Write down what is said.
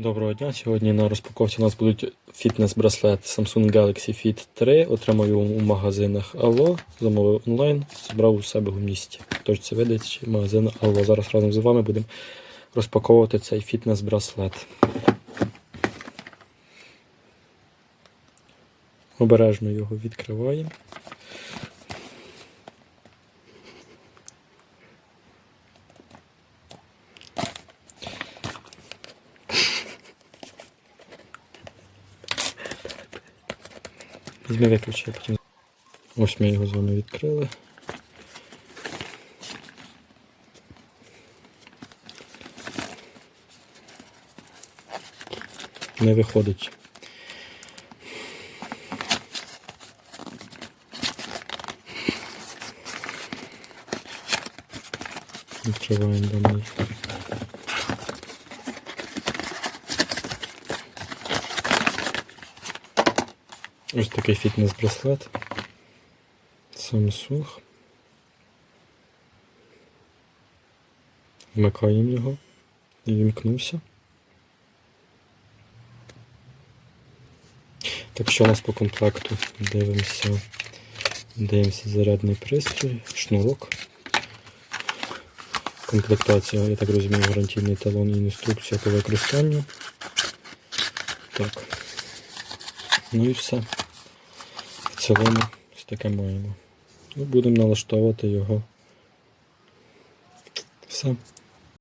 Доброго дня. Сьогодні на розпаковці у нас будуть фітнес-браслет Samsung Galaxy Fit 3. Отримав його у магазинах Allo, замовив онлайн, зібрав у себе в місті. Тож це видається магазин Allo. Зараз разом з вами будемо розпаковувати цей фітнес-браслет. Обережно його відкриваємо. Візьми виключи, потім. Ось ми його з вами відкрили. Не виходить. Відкриваємо даний. Ось такий фітнес-браслет. Samsung. Вмикаємо його. І вімкнувся. Так що у нас по комплекту дивимося. Дивимося зарядний пристрій, шнурок. Комплектація, я так розумію, гарантійний талон і інструкція по використанню. Так. Ну і все. Цілому ось таке маємо. Ну, будемо налаштовувати його. Все.